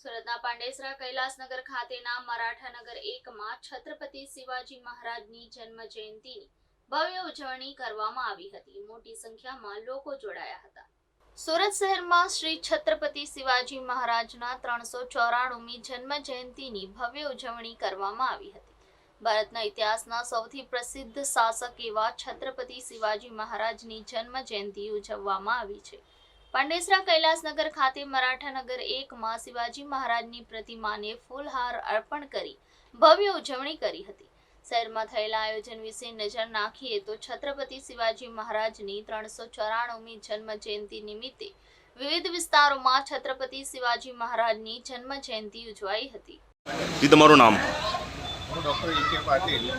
સુરતના પાંડેસરા કૈલાસનગર ખાતેના મરાઠાનગર એકમાં છત્રપતિ શિવાજી મહારાજની જન્મ જયંતિની ભવ્ય ઉજવણી કરવામાં આવી હતી. મોટી સંખ્યામાં લોકો જોડાયા હતા. સુરત શહેરમાં શ્રી છત્રપતિ શિવાજી મહારાજના ત્રણસો ચોરાણુમી જન્મ જયંતિની ભવ્ય ઉજવણી કરવામાં આવી હતી. ભારતના ઇતિહાસના સૌથી પ્રસિદ્ધ શાસક એવા છત્રપતિ શિવાજી મહારાજની જન્મ જયંતિ ઉજવવામાં આવી છે. પાંડેસરા કૈલાસનગર ખાતે મરાઠાનગર એકમાં શિવાજી મહારાજની પ્રતિમાને ફૂલહાર અર્પણ કરી ભવ્ય ઉજવણી કરી હતી. શહેરમાં થયેલા આયોજન વિશે નજર નાખીએ તો છત્રપતિ શિવાજી મહારાજની ત્રણસો ચોરાણુમી જન્મ જયંતિ નિમિત્તે વિવિધ વિસ્તારોમાં છત્રપતિ શિવાજી મહારાજની જન્મ જયંતિ ઉજવાઈ હતી. તમારું નામ? હું ડૉક્ટર ઈ કે પાટીલ.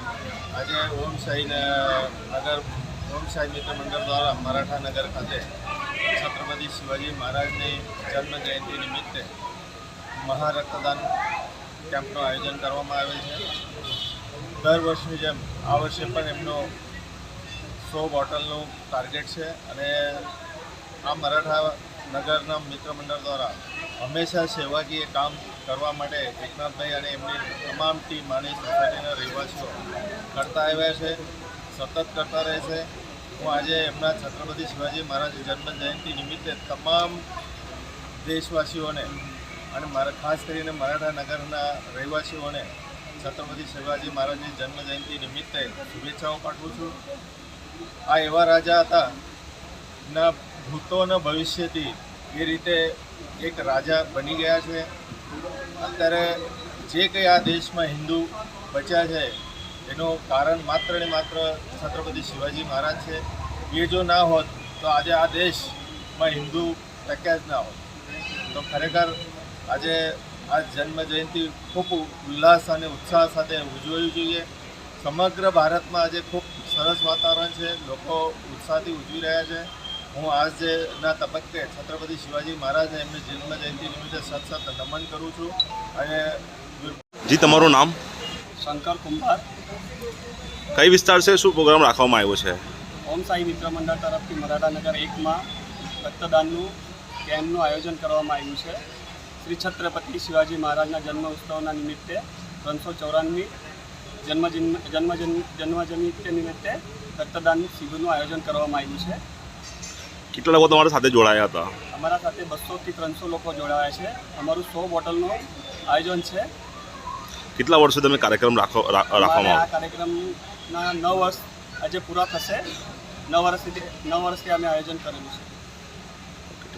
આજે ઓમ સાઈ નગર ઓમ સાઈ મિત્ર મંડળ દ્વારા મરાઠાનગર ખાતે છત્રપતિ શિવાજી મહારાજની જન્મ જયંતિ નિમિત્તે મહારક્તદાન કેમ્પનું આયોજન કરવામાં આવેલ છે. દર વર્ષની જેમ આ વર્ષે પણ એમનો સો બોટલનું ટાર્ગેટ છે અને આ મરાઠા નગરના મિત્ર મંડળ દ્વારા હંમેશા સેવાકીય કામ કરવા માટે એકનાથભાઈ અને એમની તમામ ટીમ અને સોસાયટીના રહેવાસીઓ કરતા આવ્યા છે, સતત કરતા રહેશે હું આજે એમના છત્રપતિ શિવાજી મહારાજ જન્મ જયંતિ નિમિત્તે તમામ દેશવાસીઓને અને મારા ખાસ કરીને મરાઠા નગરના રહેવાસીઓને છત્રપતિ શિવાજી મહારાજની જન્મ જયંતિ નિમિત્તે શુભેચ્છાઓ પાઠવું છું. આ એવા રાજા હતા ના ભૂતો અને ભવિષ્યથી એ રીતે એક રાજા બની ગયા છે. અત્યારે જે કંઈ આ દેશમાં હિન્દુ બચ્યા છે એનું કારણ માત્ર ને માત્ર છત્રપતિ શિવાજી મહારાજ છે. એ જો ના હોત તો આજે આ દેશમાં હિન્દુ ટક્યા જ ના હોત. તો ખરેખર આજે આ જન્મ જયંતિ ખૂબ ઉલ્લાસ અને ઉત્સાહ સાથે ઉજવવી જોઈએ. સમગ્ર ભારતમાં આજે ખૂબ સરસ વાતાવરણ છે. લોકો ઉત્સાહથી ઉજવી રહ્યા છે. હું આજના તબક્કે છત્રપતિ શિવાજી મહારાજને એમની જન્મ જયંતિ નિમિત્તે સત સત નમન કરું છું. અને જી તમારું નામ? શંકર કુંભાર. કઈ વિસ્તાર છે? શું પ્રોગ્રામ રાખવામાં આવ્યો છે? ઓમ સાઈ મિત્ર મંડળ તરફથી મરાઠાનગર એકમાં રક્તદાનનું કેમ્પનું આયોજન કરવામાં આવ્યું છે. શ્રી છત્રપતિ શિવાજી મહારાજના જન્મ ઉત્સવના નિમિત્તે ત્રણસો ચોરાણું જન્મ જન્મ જન્મ જન્મ નિમિત્તે રક્તદાન શિબિરનું આયોજન કરવામાં આવ્યું છે. કેટલા લોકો તમારા સાથે જોડાયા હતા? અમારા સાથે બસોથી ત્રણસો લોકો જોડાયા છે. અમારું સો બોટલનું આયોજન છે. કેટલા વર્ષો તમે કાર્યક્રમ રાખો રાખવામાં આ કાર્યક્રમના નવ વર્ષ આજે પૂરા થશે. નવ વર્ષથી નવ વર્ષથી અમે આયોજન કરેલું છે.